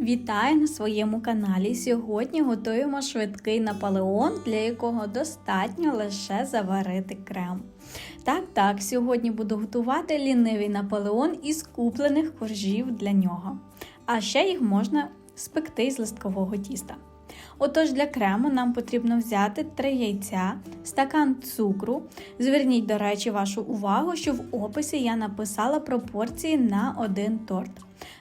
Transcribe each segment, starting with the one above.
Вітаю на своєму каналі. Сьогодні готуємо швидкий наполеон, для якого достатньо лише заварити крем. Так, так, сьогодні буду готувати лінивий наполеон із куплених коржів для нього. А ще їх можна спекти з листкового тіста. Отож, для крему нам потрібно взяти 3 яйця, стакан цукру. Зверніть, до речі, вашу увагу, що в описі я написала пропорції на один торт.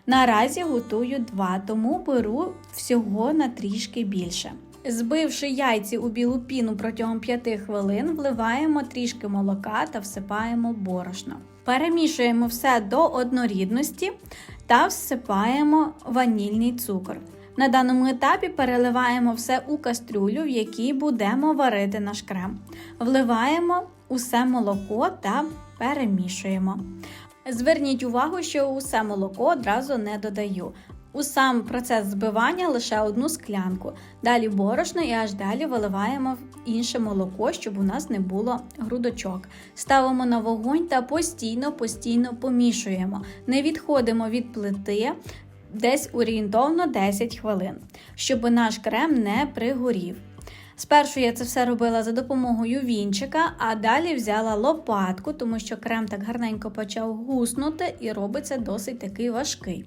Наразі готую два, тому беру всього на трішки більше. Збивши яйці у білу піну протягом 5 хвилин, вливаємо трішки молока та всипаємо борошно. Перемішуємо все до однорідності та всипаємо ванільний цукор. На даному етапі переливаємо все у кастрюлю, в якій будемо варити наш крем. Вливаємо усе молоко та перемішуємо. Зверніть увагу, що усе молоко одразу не додаю. У сам процес збивання лише одну склянку. Далі борошно і аж далі виливаємо інше молоко, щоб у нас не було грудочок. Ставимо на вогонь та постійно-постійно помішуємо. Не відходимо від плити десь орієнтовно 10 хвилин, щоб наш крем не пригорів. Спершу я це все робила за допомогою вінчика, а далі взяла лопатку, тому що крем так гарненько почав гуснути і робиться досить такий важкий.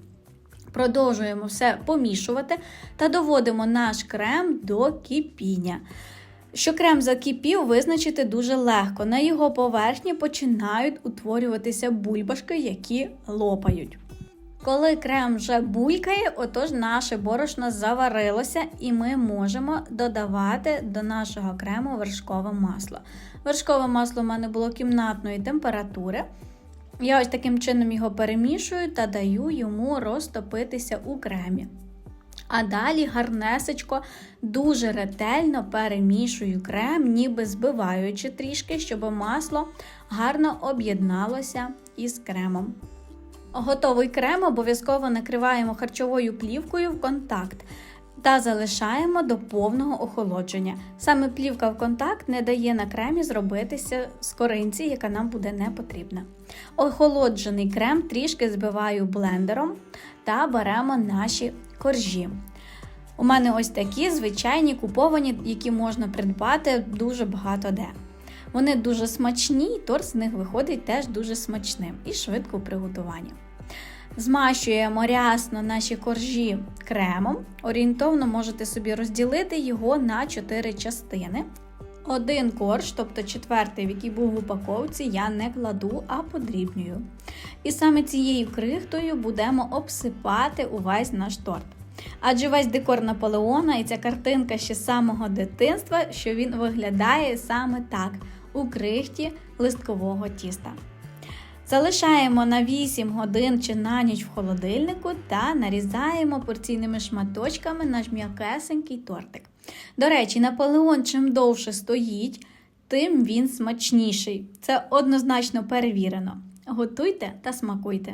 Продовжуємо все помішувати та доводимо наш крем до кипіння. Що крем закипів, визначити дуже легко. На його поверхні починають утворюватися бульбашки, які лопають. Коли крем вже булькає, отож наше борошно заварилося, і ми можемо додавати до нашого крему вершкове масло. Вершкове масло в мене було кімнатної температури. Я ось таким чином його перемішую та даю йому розтопитися у кремі. А далі гарнесечко дуже ретельно перемішую крем, ніби збиваючи трішки, щоб масло гарно об'єдналося із кремом. Готовий крем обов'язково накриваємо харчовою плівкою в контакт та залишаємо до повного охолодження. Саме плівка в контакт не дає на кремі зробитися з коринці, яка нам буде не потрібна. Охолоджений крем трішки збиваю блендером та беремо наші коржі. У мене ось такі звичайні куповані, які можна придбати дуже багато де. Вони дуже смачні, і торт з них виходить теж дуже смачним і швидко у приготуванні. Змащуємо рясно наші коржі кремом. Орієнтовно можете собі розділити його на 4 частини. Один корж, тобто четвертий, в який був в упаковці, я не кладу, а подрібнюю. І саме цією крихтою будемо обсипати увесь наш торт. Адже весь декор Наполеона і ця картинка ще з самого дитинства, що він виглядає саме так у крихті листкового тіста. Залишаємо на 8 годин чи на ніч в холодильнику та нарізаємо порційними шматочками наш м'якесенький тортик. До речі, Наполеон чим довше стоїть, тим він смачніший. Це однозначно перевірено. Готуйте та смакуйте!